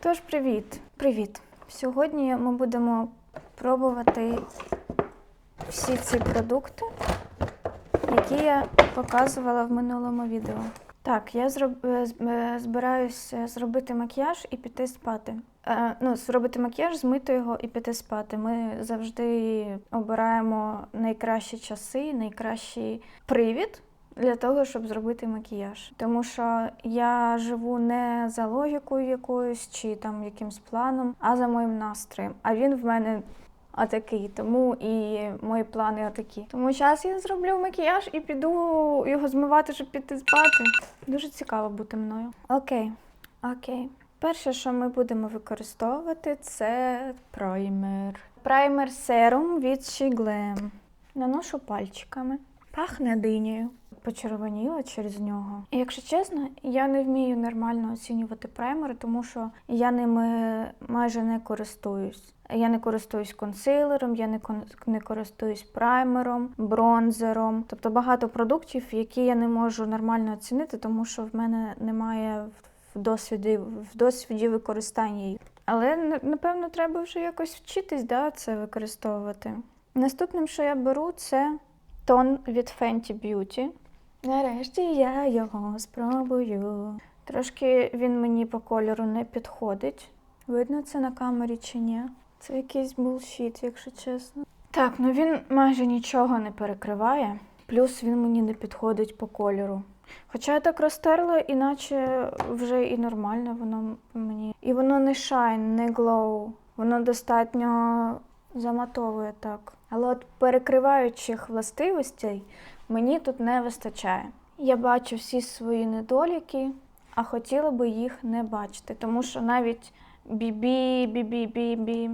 Тож, привіт! Привіт! Сьогодні ми будемо пробувати всі ці продукти, які я показувала в минулому відео. Так, я зроб... е, е, збираюся зробити макіяж і піти спати. Е, ну, зробити макіяж, змити його і піти спати. Ми завжди обираємо найкращі часи, найкращий привід для того, щоб зробити макіяж. Тому що я живу не за логікою якоюсь чи там якимсь планом, а за моїм настроєм. А він в мене отакий, тому і мої плани отакі. Тому зараз я зроблю макіяж і піду його змивати, щоб піти спати. Дуже цікаво бути мною. Окей, окей. Перше, що ми будемо використовувати, це праймер. Праймер серум від She Glam. Наношу пальчиками. Пахне динею. Почервоніла через нього. І якщо чесно, я не вмію нормально оцінювати праймери, тому що я ними майже не користуюсь. Я не користуюсь консилером, я не, не користуюсь праймером, бронзером. Тобто багато продуктів, які я не можу нормально оцінити, тому що в мене немає в досвіді, в досвіді використання їх. Але напевно треба вже якось вчитись, да, це використовувати. Наступним, що я беру, це тон від Fenty Beauty. Нарешті я його спробую. Трошки він мені по кольору не підходить. Видно це на камері чи ні? Це якийсь булшіт, якщо чесно. Так, ну він майже нічого не перекриває, плюс він мені не підходить по кольору. Хоча я так розтерла, іначе вже і нормально воно мені. І воно не шайн, не глоу. Воно достатньо заматовує так. Але от перекриваючих властивостей мені тут не вистачає. Я бачу всі свої недоліки, а хотіла би їх не бачити, тому що навіть бібі, бібі, бібі.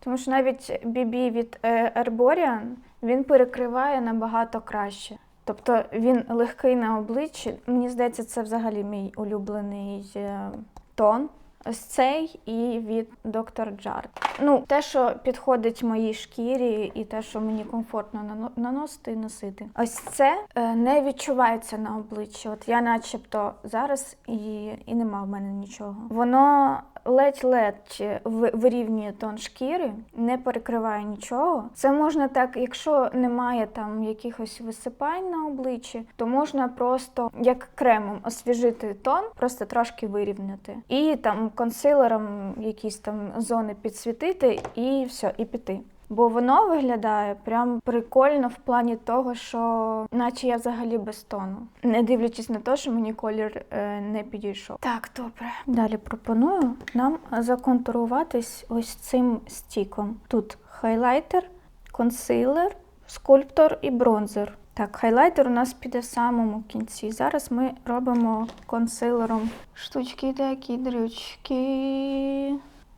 Тому що навіть бібі від е, Herborian, він перекриває набагато краще. Тобто він легкий на обличчі. Мені здається, це взагалі мій улюблений е, тон. Ось цей і від доктор Jart. Ну, те, що підходить моїй шкірі, і те, що мені комфортно нано- наносити і носити. Ось це е, не відчувається на обличчі. От я, начебто, зараз і, і нема в мене нічого. Воно ледь-ледь вирівнює тон шкіри, не перекриває нічого. Це можна так, якщо немає там якихось висипань на обличчі, то можна просто як кремом освіжити тон, просто трошки вирівняти. І там консилером якісь там зони підсвітити, і все, і піти. Бо воно виглядає прям прикольно в плані того, що наче я взагалі без тону, не дивлячись на те, що мені колір е, не підійшов. Так, добре. Далі пропоную нам законтуруватись ось цим стіком. Тут хайлайтер, консилер, скульптор і бронзер. Так, хайлайтер у нас піде в самому кінці. Зараз ми робимо консилером штучки такі дрючки.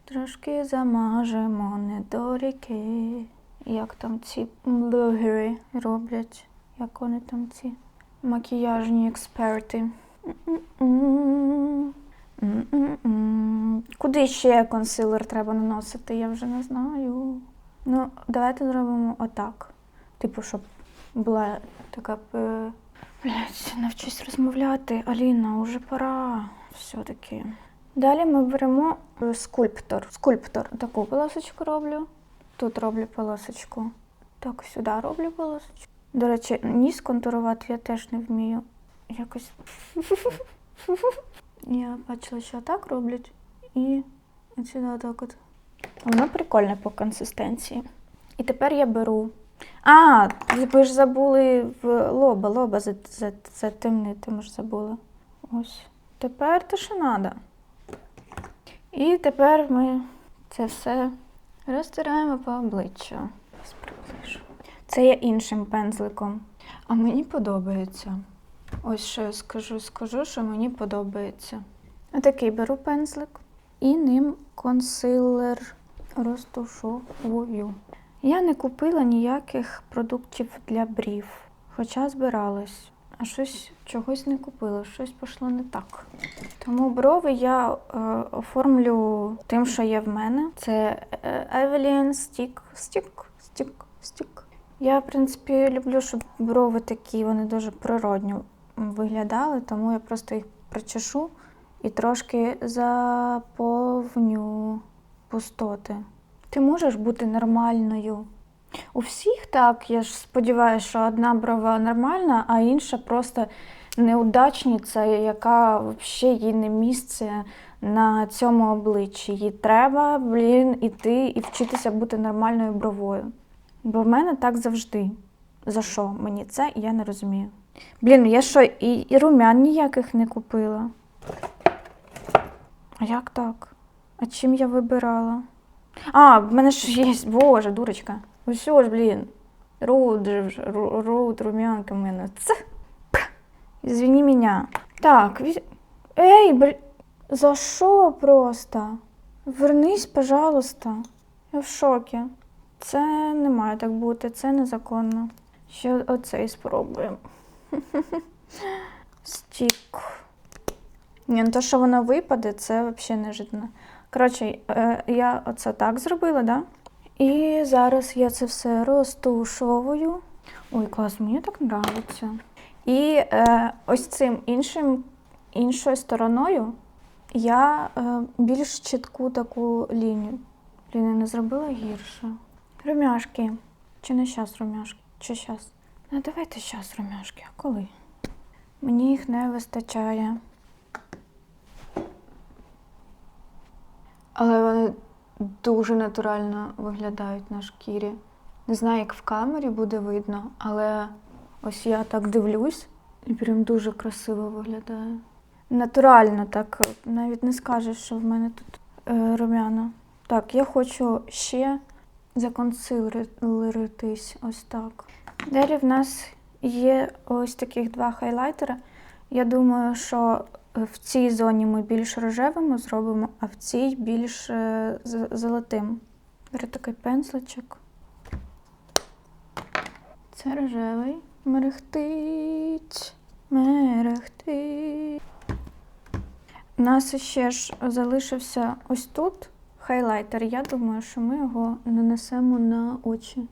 Трошки замажемо недоріки. Як там ці блогери роблять, як вони там ці макіяжні експерти. Куди ще консилер треба наносити, я вже не знаю. Ну, давайте зробимо отак. Типу, щоб була така. е, Блять, навчись розмовляти. Аліна, уже пора. Все-таки. Далі ми беремо е, скульптор. Скульптор. Таку полосочку роблю. Тут роблю полосочку. Так, сюди роблю полосочку. До речі, ніс контурувати я теж не вмію. Якось. Я бачила, що так роблять. І сюди так от. Воно прикольне по консистенції. І тепер я беру. А, ви ж забули в лоба, лоба за- за- затемнити, ми ж забули. Ось. Тепер те, що треба. І тепер ми це все розтираємо по обличчю. Це я іншим пензликом. А мені подобається. Ось що я скажу, скажу, що мені подобається. Отакий беру пензлик і ним консилер розтушовую. Я не купила ніяких продуктів для брів, хоча збиралась. А щось чогось не купила, щось пішло не так. Тому брови я е, оформлю тим, що є в мене. Це е, Evelyn Stick, Stick, Stick, Stick. Я, в принципі, люблю, щоб брови такі, вони дуже природньо виглядали, тому я просто їх причешу і трошки заповню пустоти. Ти можеш бути нормальною. У всіх так, я ж сподіваюся, що одна брова нормальна, а інша просто неудачниця, яка взагалі їй не місце на цьому обличчі. Їй треба, блін, іти і вчитися бути нормальною бровою. Бо в мене так завжди. За що мені це, я не розумію. Блін, я що, і, і румян ніяких не купила. А як так? А чим я вибирала? А, в мене ж є, боже, дурочка. Усьо ж, блін. Роуд, же роуд, румянка в мене. Це. Извини меня. Так, віз... Ей, бл... за що просто? Вернись, пожалуйста. Я в шокі. Це не має так бути, це незаконно. Ще оцей спробуємо. Стік. Ні, ну то, що воно випаде, це взагалі не житно. Коротше, е, я оце так зробила, да? І зараз я це все розтушовую. Ой, клас, мені так подобається. І е, ось цим іншим, іншою стороною я е, більш чітку таку лінію. Блін, не зробила гірше. Румяшки. Чи не зараз румяшки? Чи зараз? Ну давайте зараз румяшки. А коли? Мені їх не вистачає. Але вони дуже натурально виглядають на шкірі. Не знаю, як в камері буде видно, але ось я так дивлюсь і прям дуже красиво виглядає. Натурально так, навіть не скажеш, що в мене тут е, румяна. Так, я хочу ще законсилеритись ось так. Далі в нас є ось таких два хайлайтера. Я думаю, що в цій зоні ми більш рожевими зробимо, а в цій більш е, золотим. Беру такий пензличок. Це рожевий. Мерехтить. Мерехтить. У нас ще ж залишився ось тут хайлайтер. Я думаю, що ми його нанесемо на очі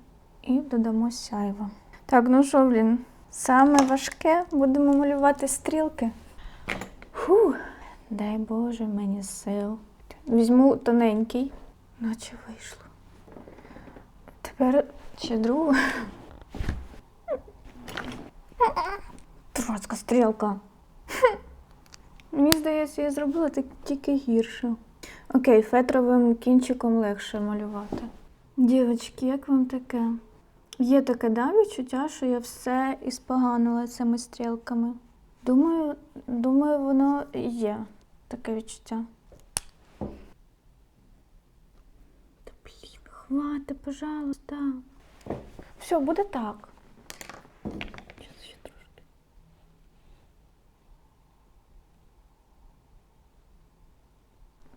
і додамо сяйво. Так, ну що, блін, саме важке будемо малювати стрілки. Фу, дай Боже мені сил. Візьму тоненький, наче вийшло. Тепер ще другу. Дурацька стрілка. Мені здається, я зробила так тільки гірше. Окей, фетровим кінчиком легше малювати. Дівчатки, як вам таке? Є таке да, відчуття, що я все іспоганила цими стрілками. Думаю, думаю, воно є таке відчуття. Та блін, хвати, пожалуйста. Все, буде так. Щас ще трошки.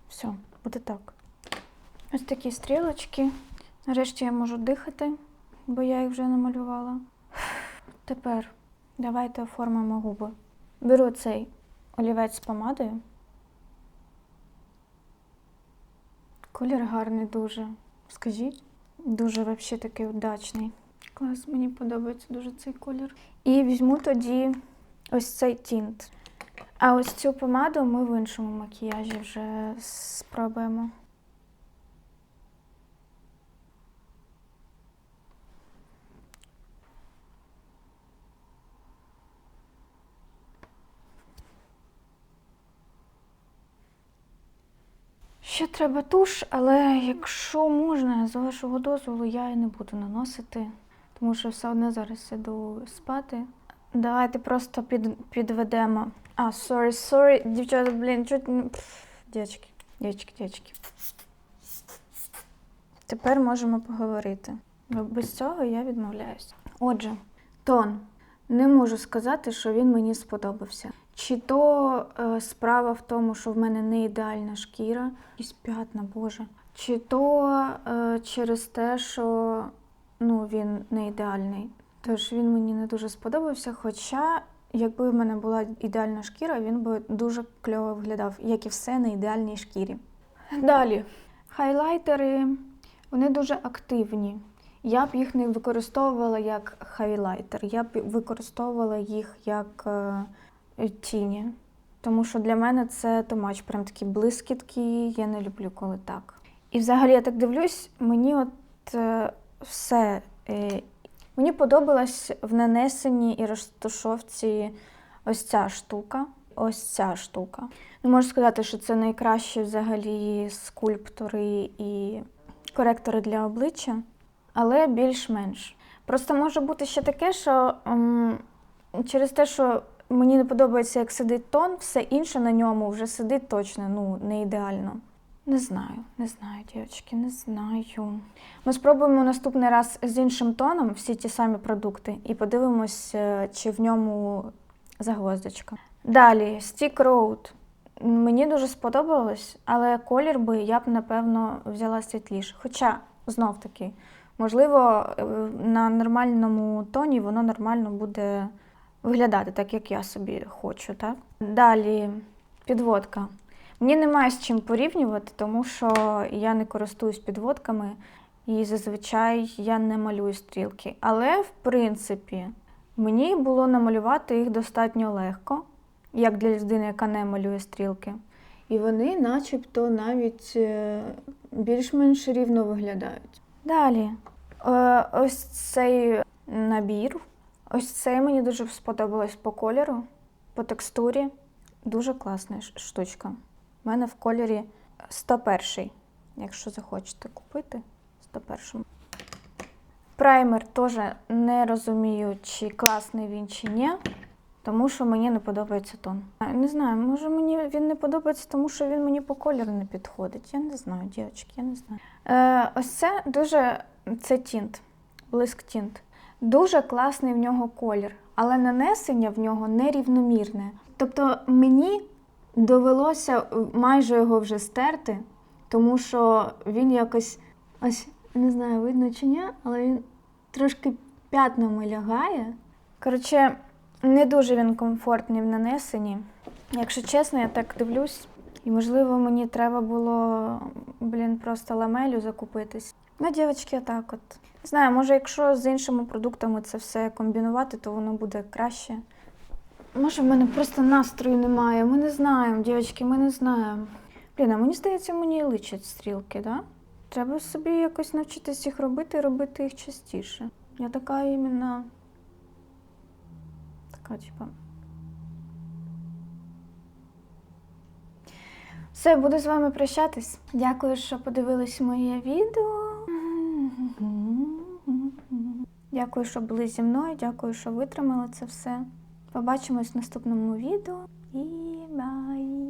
Все, буде так. Ось такі стрілочки. Нарешті я можу дихати, бо я їх вже намалювала. Тепер давайте оформимо губи. Беру цей олівець з помадою. Колір гарний дуже. Скажіть, дуже взагалі такий удачний. Клас, мені подобається дуже цей колір. І візьму тоді ось цей тінт. А ось цю помаду ми в іншому макіяжі вже спробуємо. Ще треба туш, але якщо можна, з вашого дозволу, я її не буду наносити, тому що все одно зараз іду спати. Давайте просто під, підведемо. А, sorry, sorry, дівчата, блін, чуть не. Пф, Дівчатки, дівчатки. Тепер можемо поговорити. Без цього я відмовляюсь. Отже, тон. Не можу сказати, що він мені сподобався. Чи то е, справа в тому, що в мене не ідеальна шкіра, якісь п'ятна, боже. Чи то е, через те, що ну, він не ідеальний. Тож він мені не дуже сподобався. Хоча, якби в мене була ідеальна шкіра, він би дуже кльово виглядав, як і все на ідеальній шкірі. Далі. Хайлайтери, вони дуже активні. Я б їх не використовувала як хайлайтер, я б використовувала їх як е, тіні. тому що для мене це томач, прям такі блискітки, я не люблю, коли так. І взагалі я так дивлюсь, мені от е, все. Е, мені подобалась в нанесенні і розташовці ось ця штука. Ось ця штука. Не можу сказати, що це найкращі взагалі скульптори і коректори для обличчя, але більш-менш. Просто може бути ще таке, що ем, через те, що мені не подобається, як сидить тон, все інше на ньому вже сидить точно, ну, не ідеально. Не знаю, не знаю, дівчатки, не знаю. Ми спробуємо наступний раз з іншим тоном всі ті самі продукти і подивимось, е, чи в ньому загвоздочка. Далі, Stick Road. Мені дуже сподобалось, але колір би я б, напевно, взяла світліше. Хоча, знов таки, можливо, е, на нормальному тоні воно нормально буде виглядати, так як я собі хочу. Так? Далі, підводка. Мені немає з чим порівнювати, тому що я не користуюсь підводками і зазвичай я не малюю стрілки. Але, в принципі, мені було намалювати їх достатньо легко, як для людини, яка не малює стрілки. І вони начебто навіть е, більш-менш рівно виглядають. Далі, е, ось цей набір. Ось цей мені дуже сподобалось по кольору, по текстурі. Дуже класна штучка. У мене в кольорі 101, якщо захочете купити 101. Праймер теж не розумію, чи класний він чи ні, тому що мені не подобається тон. Не знаю, може мені він не подобається, тому що він мені по кольору не підходить. Я не знаю, дівчатки, я не знаю. Е, ось це дуже це тінт, блиск тінт. Дуже класний в нього колір, але нанесення в нього нерівномірне. Тобто мені довелося е, майже його вже стерти, тому що він якось ось не знаю, видно чи ні, але він трошки п'ятнами лягає. Коротше, не дуже він комфортний в нанесенні. Якщо чесно, я так дивлюсь, і можливо мені треба було, блін, просто ламелю закупитись. Ну, дівчатки, так от. Не знаю, може, якщо з іншими продуктами це все комбінувати, то воно буде краще. Може, в мене просто настрою немає. Ми не знаємо, дівчатки, ми не знаємо. Блін, а мені здається, мені личать стрілки, да? Треба собі якось навчитись їх робити і робити їх частіше. Я така іменно. Така, типа. Все, буду з вами прощатись. Дякую, що подивились моє відео. Дякую, що були зі мною. Дякую, що витримали це все. Побачимось в наступному відео. І бай!